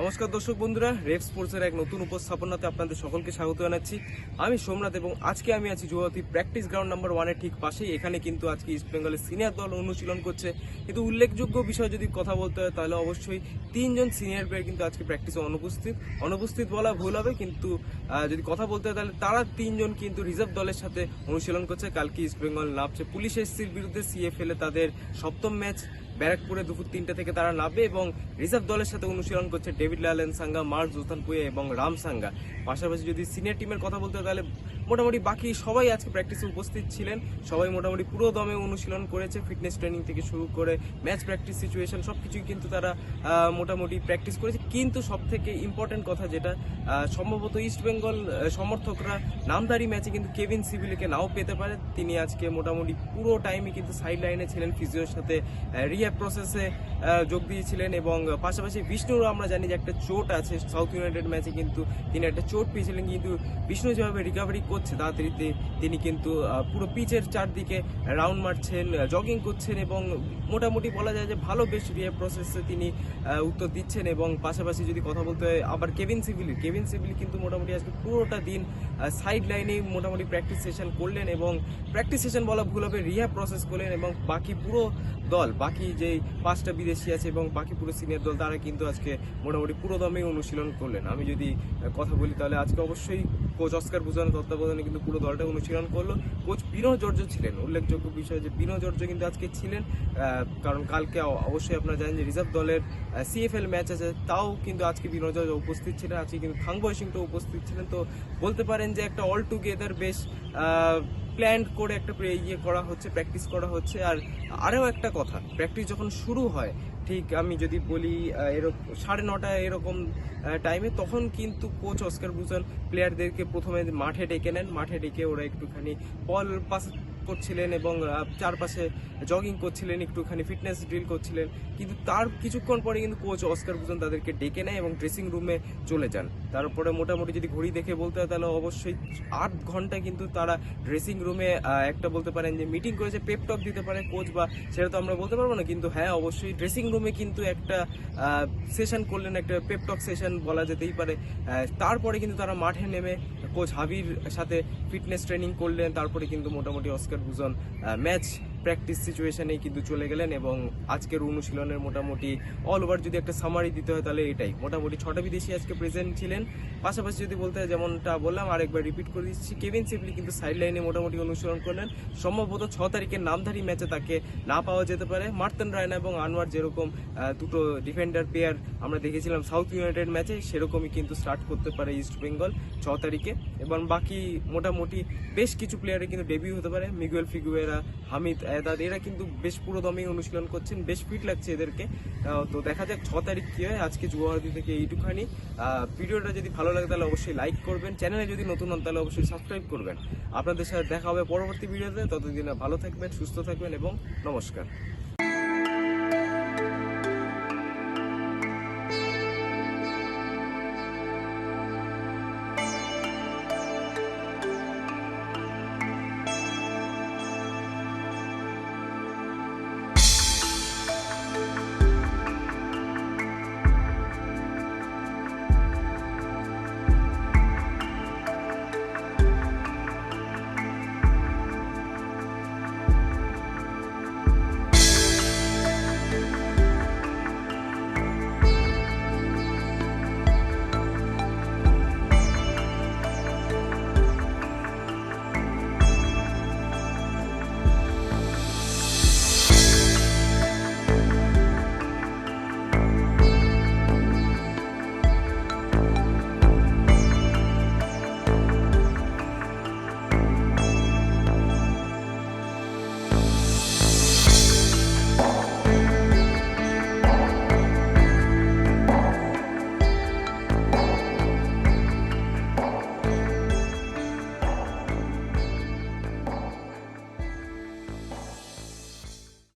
নমস্কার দর্শক বন্ধুরা, রেফ স্পোর্টসের এক নতুন উপস্থাপনাতে আপনাদের সকলকে স্বাগত জানাচ্ছি। আমি সোমনাথ এবং আজকে আমি আছি যুবতী প্র্যাকটিস গ্রাউন্ড নাম্বার ওয়ানের ঠিক পাশেই। এখানে কিন্তু আজকে ইস্ট বেঙ্গলের সিনিয়র দল অনুশীলন করছে। কিন্তু উল্লেখযোগ্য বিষয় যদি কথা বলতে হয়, তাহলে অবশ্যই তিনজন সিনিয়র প্লেয়ার কিন্তু আজকে প্র্যাকটিসে অনুপস্থিত। অনুপস্থিত বলা ভুল হবে, কিন্তু যদি কথা বলতে হয়, তাহলে তারা তিনজন কিন্তু রিজার্ভ দলের সাথে অনুশীলন করছে। কালকে ইস্ট বেঙ্গল নামছে পুলিশ এসসির বিরুদ্ধে সিএফএল তাদের সপ্তম ম্যাচ ব্যারাকপুরে দুপুর তিনটা থেকে তারা নামবে এবং রিজার্ভ দলের সাথে অনুশীলন করছে ডেভিড লালেন সাঙ্গা, মার্ক জোস্তানপুয়ে এবং রাম সাঙ্গা। পাশাপাশি যদি সিনিয়র টিমের কথা বলতে তাহলে মোটামুটি বাকি সবাই আজকে প্র্যাকটিসে উপস্থিত ছিলেন। সবাই মোটামুটি পুরো দমে অনুশীলন করেছে ফিটনেস ট্রেনিং থেকে শুরু করে ম্যাচ প্র্যাকটিস সিচুয়েশন সব কিছুই কিন্তু তারা মোটামুটি প্র্যাকটিস করেছে। কিন্তু সব থেকে ইম্পর্টেন্ট কথা যেটা সম্ভবত ইস্ট বেঙ্গল সমর্থকরা নামদারি ম্যাচে কিন্তু কেভিন সিভিলকে নাও পেতে পারে। তিনি আজকে মোটামুটি পুরো টাইমই কিন্তু সাইড লাইনে ছিলেন ফিজিওর সাথে রিহ্যাব প্রসেসে যোগ দিয়েছিলেন এবং পাশাপাশি বিষ্ণুরও আমরা জানি যে একটা চোট আছে। সাউথ ইউনাইটেড ম্যাচে কিন্তু তিনি একটা চোট পেয়েছিলেন। কিন্তু বিষ্ণু যেভাবে রিকভারি করছে তাড়াতাড়িতে তিনি কিন্তু পুরো পিচের চারদিকে রাউন্ড মারছেন জগিং করছেন এবং মোটামুটি বলা যায় যে ভালো বেশ রিহ্যাব প্রসেসে তিনি উত্তর দিচ্ছেন এবং পাশাপাশি যদি কথা বলতে হয়, আবার কেভিন সিভিলি কেভিন সিভিলি কিন্তু মোটামুটি আজকে পুরোটা দিন সাইড লাইনেই মোটামুটি প্র্যাকটিস সেশন করলেন এবং প্র্যাকটিস সেশন বলা ভুল হবে রিহ্যাব প্রসেস করলেন এবং বাকি পুরো দল, বাকি যে পাঁচটা বিদেশি আছে এবং বাকি পুরো সিনিয়র দল, তারা কিন্তু আজকে মোটামুটি পুরো দমে অনুশীলন করলেন। আমি যদি কথা বলি তাহলে আজকে অবশ্যই কোচ অস্কার ভূষণ তত্ত্বাবধানে কিন্তু পুরো দলটা অনুশীলন করল। কোচ বিনয় জর্জ ছিলেন। উল্লেখযোগ্য বিষয় যে বিনয় জর্জ কিন্তু আজকে ছিলেন কারণ কালকে অবশ্যই আপনারা জানেন যে রিজার্ভ দলের সিএফএল ম্যাচ আছে। তাও কিন্তু আজকে বিনয় জর্জ উপস্থিত ছিলেন। আজকে কিন্তু খাংবয় সিংটা উপস্থিত ছিলেন। তো বলতে পারেন যে একটা অল টুগেদার বেশ প্ল্যান করে একটা ইয়ে করা হচ্ছে প্র্যাকটিস করা হচ্ছে। আর আরও একটা কথা প্র্যাকটিস যখন শুরু হয় ঠিক আমি যদি বলি এরকম সাড়ে নটা এরকম টাইমে তখন কিন্তু কোচ অস্কার ভূষণ প্লেয়ারদেরকে প্রথমে মাঠে ডেকে নেন। মাঠে ডেকে ওরা একটুখানি বল পাস করছিলেন এবং চারপাশে জগিং করছিলেন, একটুখানি ফিটনেস ড্রিল করছিলেন। কিন্তু তার কিছুক্ষণ পরে কিন্তু কোচ অস্কার ভূষণ তাদেরকে ডেকে নেয় এবং ড্রেসিং রুমে চলে যান। তারপরে মোটামুটি যদি ঘড়ি দেখে বলতে হয়, তাহলে অবশ্যই আট ঘণ্টা কিন্তু তারা ড্রেসিং রুমে একটা বলতে পারেন যে মিটিং করেছে পেপটক দিতে পারে কোচ বা সেটা তো আমরা বলতে পারব না। কিন্তু হ্যাঁ অবশ্যই ড্রেসিং রুমে কিন্তু একটা সেশন করলেন, একটা পেপটক সেশন বলা যেতেই পারে। তারপরে কিন্তু তারা মাঠে নেমে কোচ হাবির সাথে ফিটনেস ট্রেনিং করলেন। তারপরে কিন্তু মোটামুটি অস্কার ভূষণ ম্যাচ প্র্যাকটিস সিচুয়েশনেই কিন্তু চলে গেলেন এবং আজকের অনুশীলনের মোটামুটি অল ওভার যদি একটা সামারি দিতে হয় তাহলে এটাই। মোটামুটি ছটা বিদেশি আজকে প্রেজেন্ট ছিলেন। পাশাপাশি যদি বলতে হয় যেমনটা বললাম, আরেকবার রিপিট করে দিচ্ছি কেভিন সিপলি কিন্তু সাইড লাইনে মোটামুটি অনুসরণ করলেন। সম্ভবত ছ তারিখের নামধারী ম্যাচে তাকে না পাওয়া যেতে পারে। মার্তন রায়না এবং আনোয়ার যেরকম দুটো ডিফেন্ডার পেয়ার আমরা দেখেছিলাম সাউথ ইউনাইটেড ম্যাচে সেরকমই কিন্তু স্টার্ট করতে পারে ইস্ট বেঙ্গল ছ তারিখে। এবং বাকি মোটামুটি বেশ কিছু প্লেয়ারে কিন্তু ডেবিউ হতে পারে। মিগুয়েল ফিগুয়েরা হামিদ এরা কিন্তু বেশ পুরো দমেই অনুশীলন করছেন, বেশ ফিট লাগছে এদেরকে। তো দেখা যাক ছ তারিখ কি হয়, আজকে যুবভারতী থেকে এইটুখানি ভিডিওটা যদি ভালো লাগে তাহলে অবশ্যই লাইক করবেন। চ্যানেলে যদি নতুন হন তাহলে অবশ্যই সাবস্ক্রাইব করবেন। আপনাদের সাথে দেখা হবে পরবর্তী ভিডিওতে। ততদিন ভালো থাকবেন, সুস্থ থাকবেন এবং নমস্কার।